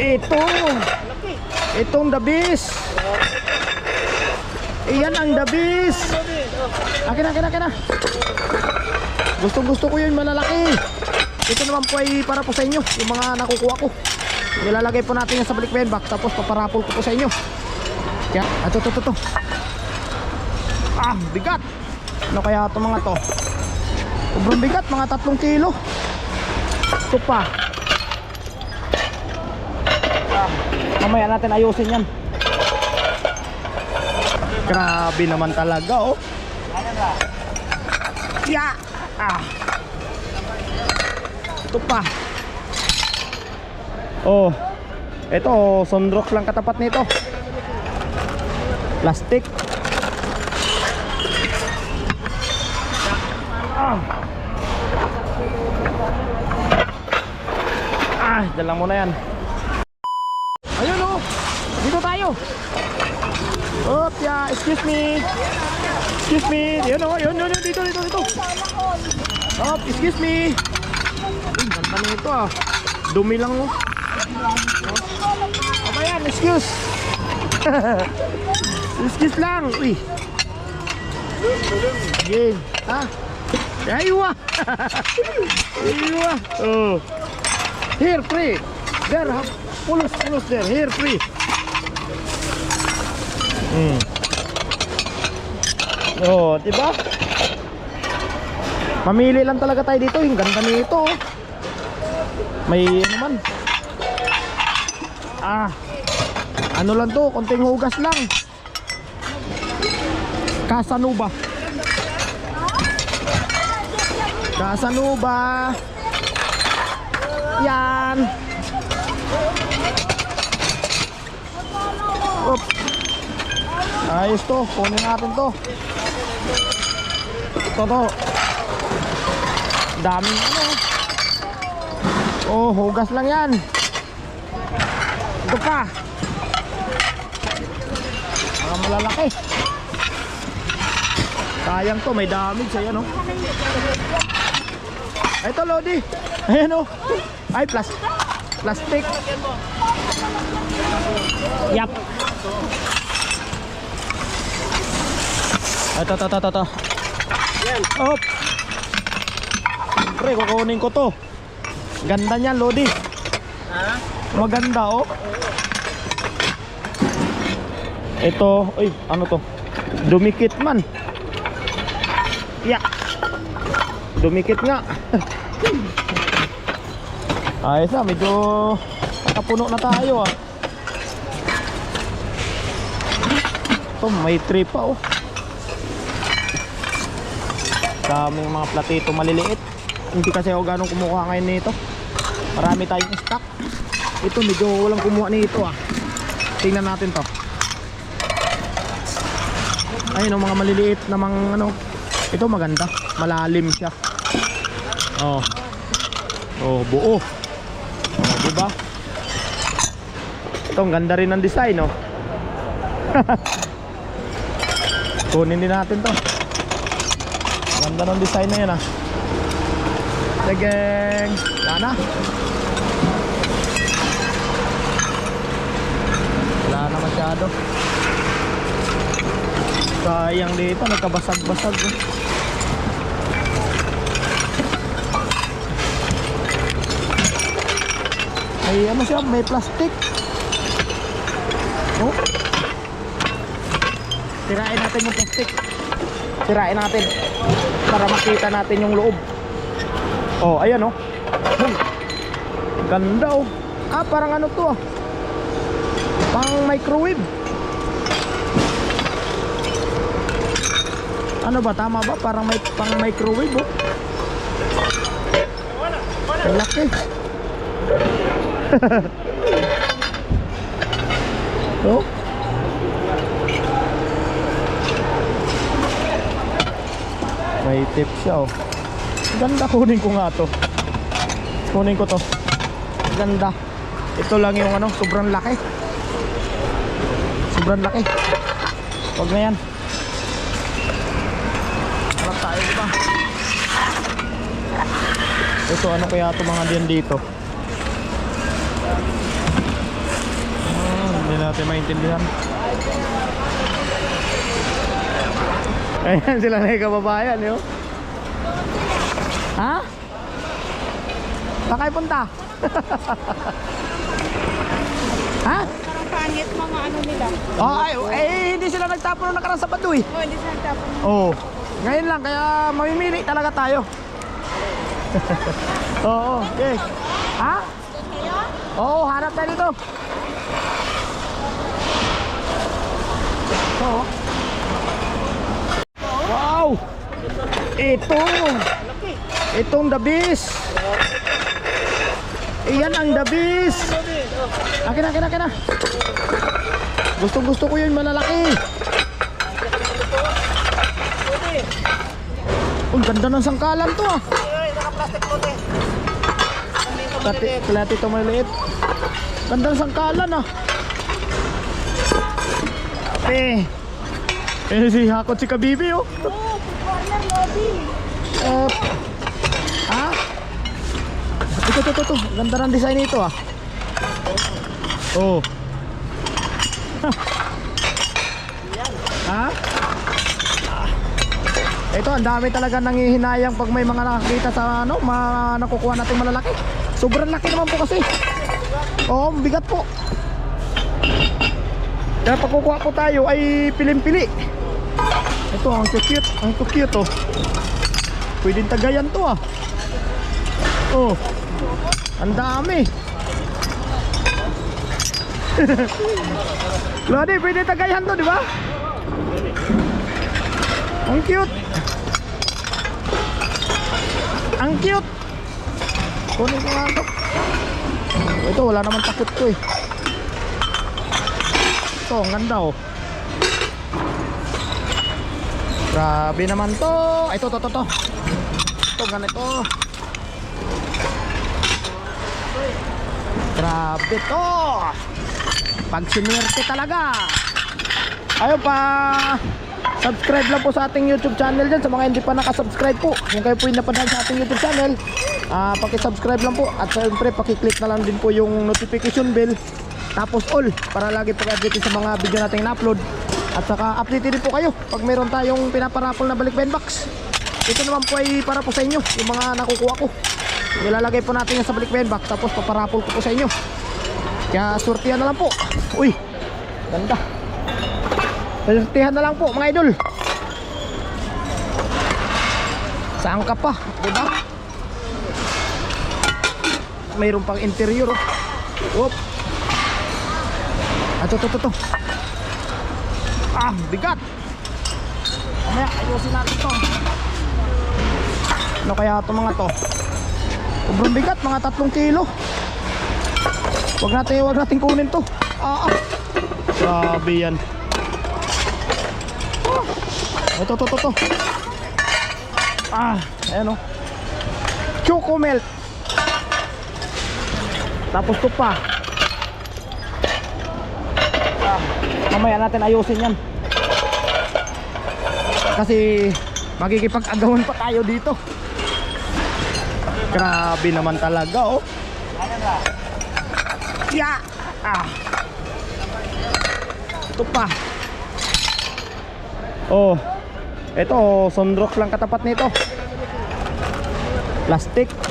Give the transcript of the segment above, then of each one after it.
Ito. Itong dabis. Iyan ang dabis. Akin na, akin na, akin na. Gustong gusto ko yun malalaki. Ito naman po ay para po sa inyo. Yung mga nakukuha ko. Nilalagay po natin yan sa balik box. Tapos paparapol ko po sa inyo. Kaya, ito, ito, ito, ito. Ah, bigat. Ano kaya ito mga to? Sobrang bigat, mga tatlong kilo. Ito pa. Ah, mamaya natin ayusin yan. Grabe naman talaga, oh. Ya! Ah. Ito pa. Oh. Ito, sunrock lang katapat nito. Plastic. Ah. Ah, lang muna yan. Ayun oh. Dito tayo. Op, yeah, excuse me. Excuse me. Yun oh, yun, yun, yun, dito, dito, dito. Op, excuse me. Uy, ganda nito ah. Dumi lang oh. Apa yan, excuse. excuse lang. Uy. Game. Ha? Aywa. Aywa. Oh. Here, free. There? Pulos, pulos there. Here, free. Hmm. Oh, diba? Mamili lang talaga tayo dito. Yung ganda nito. oh. May ano man. Ah. Ano lang to? Konting hugas lang. Casanova. Casanova. Yan. Ayos to. Kunin natin to. Ito to. Daming ano. Oh, hugas lang yan. Ito pa. Mga malalaki. Sayang to, may damage. Ayan oh. Ito, Lodi. Ayan oh. Ay, plas plastic. Yap. Ito, ito, ito, ito, ito. Op. Pre, kukunin ko to. Ganda niyan, Lodi. Ha? Maganda, oh. Ito, ay, ano to? Dumikit man. Yeah. Dumikit nga. Ayos na, medyo nakapuno na tayo ah. Ito, may tree pa oh. Daming mga platito maliliit. Hindi kasi ako ganong kumuha ngayon nito. Marami tayong stock. Ito, medyo walang kumuha nito ah. Tingnan natin to. Ayun oh, mga maliliit na mga ano. Ito maganda. Malalim siya. Oh. Oh, buo. Oh, di ba? Ito, ang ganda rin ng design, oh. Kunin din natin to. Ganda ng design na yan, ah. Dageng. Wala na. Wala na masyado. Sayang dito, nagkabasag-basag. eh. May ano siya, may plastic. Oh. Tirain natin yung plastic. Tirain natin para makita natin yung loob. Oh, ayan oh. Hmm. Ganda oh. Ah, parang ano to ah. Pang microwave. Ano ba tama ba? Parang may pang microwave oh. Ang laki. oh. May tip siya oh. Ganda kunin ko nga to. Kunin ko to. Ganda. Ito lang yung ano, sobrang laki. Sobrang laki. Huwag na yan. Harap tayo diba? Ito ano kaya ito mga diyan dito? natin maintindihan. Ayan sila na yung kababayan, yun. Ha? Saan kayo punta? ha? Parang pangit mga ano nila. Oh, ay, eh, hindi sila nagtapon ng nakarang Sabado eh. Oh, hindi sila tapon. Oo. Ngayon lang, kaya mamimili talaga tayo. Oo, okay. Ha? Oo, hanap tayo dito. Oo. Wow! Ito! Itong dabis! Iyan ang dabis! Akin na, akin na, akin na! Gustong gusto ko yun malalaki! Ang ganda ng sangkalan to ah. Klati, klati to maliit. Ganda ng sangkalan ah. Eh. Eh si Hakot si Kabibi oh. Oh. Uh, ha? Ito, ito, ito, ito. Ganda ng design nito ah. Oh. ha? Ito, ang dami talaga nangihinayang pag may mga nakakita sa ano, mga nakukuha natin malalaki. Sobrang laki naman po kasi. Oo, bigat po. Kaya pag kukuha po tayo ay pilim-pili. Ito, ang cute, ang cute oh. Pwedeng tagayan to ah. Oh. Ang dami. Lodi, pwede tagayan to, di ba? Ang cute. Ang cute. Kunin ko nga to. Ito, wala naman takot to eh. Ito, ang ganda oh. Grabe naman to. Ito, to, to, to. Ito, ganito. Grabe to. Pag sinwerte talaga. Ayun pa. Subscribe lang po sa ating YouTube channel dyan Sa mga hindi pa nakasubscribe po Kung kayo po yung napadaan sa ating YouTube channel ah Pakisubscribe lang po At syempre pakiclick na lang din po yung notification bell Tapos all Para lagi po update sa mga video natin na-upload At saka update din po kayo Pag meron tayong pinaparapol na balik box Ito naman po ay para po sa inyo Yung mga nakukuha ko Nilalagay po natin yan sa balik box Tapos paparapol ko po sa inyo Kaya surtihan na lang po Uy Ganda Pasortihan na lang po mga idol. Saan ka pa? Diba? Mayroon pang interior. Oh. Whoop. Ah, to, to, to, to. Ah, bigat. Mamaya, ayusin natin to. Ano kaya ito mga to? Sobrang bigat, mga tatlong kilo. Wag natin, wag natin kunin to. Ah, ah. Grabe yan. Ito, to, to, to. Ah, ayan o. Choco melt. Tapos to pa. Ah, mamaya natin ayusin yan. Kasi magkikipag-agawan pa tayo dito. Grabe naman talaga oh. Yeah. Ah. Ito pa. Oh. Ito, sunrock lang katapat nito. Plastic.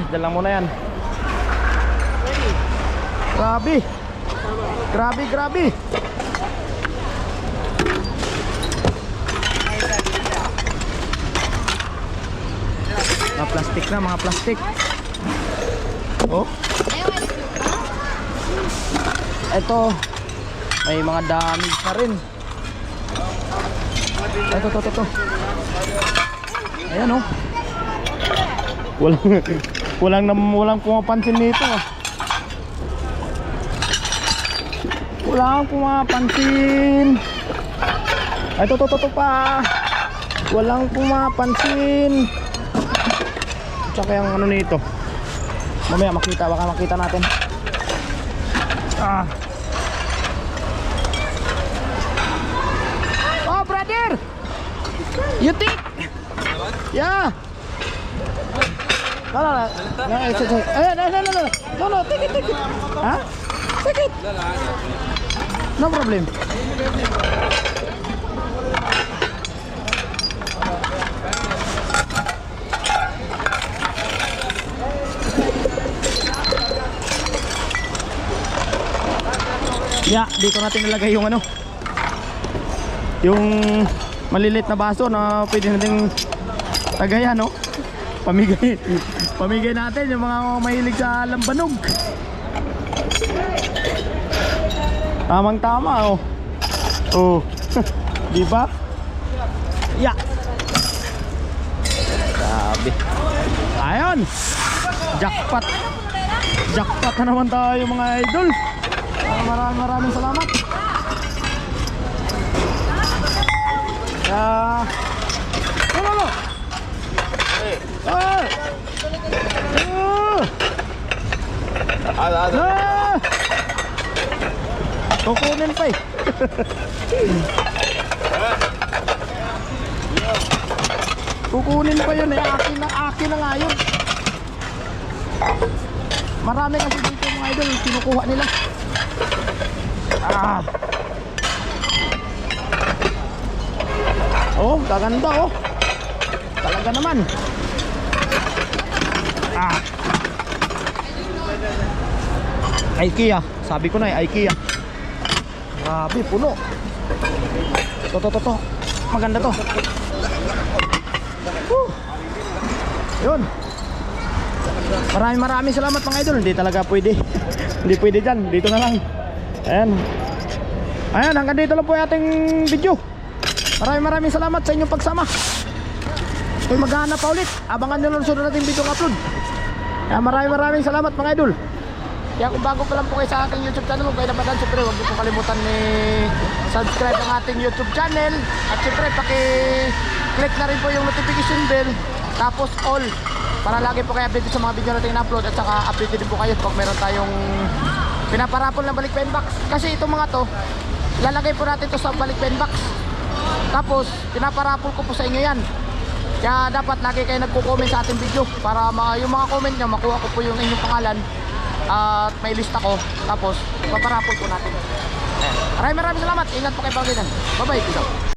Ah, dala mo na yan. Grabe. Grabe, grabe. Mga plastic na, mga plastic. Oh. Ito, may mga damage na rin. Ito, to, to, to. Ayan oh. Walang, walang, nam- walang pumapansin nito. ah. Walang pumapansin. Ito, to, to, to pa. Walang pumapansin. Tsaka yung ano nito. Mamaya makita, baka makita natin. Ah. Oh, brother! You think? Yeah. No, no, no. No, it's, eh, no, no, no, no. No, no, take it, take it. Ha? Take it. No problem. Yeah, dito natin nilagay yung ano. Yung malilit na baso na pwede nating tagayan, no? Pamigay. Pamigay natin yung mga mahilig sa lambanog. Tamang tama, oh. Oh. Di ba? Yeah. Grabe. Ayun. Jackpot. Jackpot na naman tayo mga idol. Ah, Maraming maraming salamat. No, no. Ah. Ah. Ah. Kukunin pa eh. Kukunin pa yun eh. Akin na, akin na nga yun. Marami kasi dito mga idol. Kinukuha nila. Ah. Oh, kaganda oh. Talaga naman. Ah. IKEA. Sabi ko na eh, IKEA. Grabe, puno. To, to, to, to. Maganda to. Woo. Yun. Maraming maraming salamat mga idol. Hindi talaga pwede. Hindi pwede dyan. Dito na lang. Ayan. Ayan, hanggang dito lang po yung ating video. Maraming maraming salamat sa inyong pagsama. Kung maghahanap pa ulit, abangan nyo lang sunod natin video upload. Kaya maraming maraming salamat mga idol. Kaya kung bago pa lang po kayo sa ating YouTube channel, kung kayo naman siyempre huwag niyo po kalimutan ni subscribe ang ating YouTube channel. At siyempre, paki-click na rin po yung notification bell. Tapos all. Para lagi po kayo updated sa mga video natin na-upload. At saka updated din po kayo pag meron tayong pinaparapol na balik pen box. Kasi itong mga to, lalagay po natin to sa balik pen box. Tapos, pinaparapol ko po sa inyo yan. Kaya dapat lagi kayo nagko-comment sa ating video para mga, yung mga comment nyo, makuha ko po yung inyong pangalan at may lista ko. Tapos, paparapol po natin. Maraming maraming salamat. Ingat po kayo pagkinan. Bye-bye.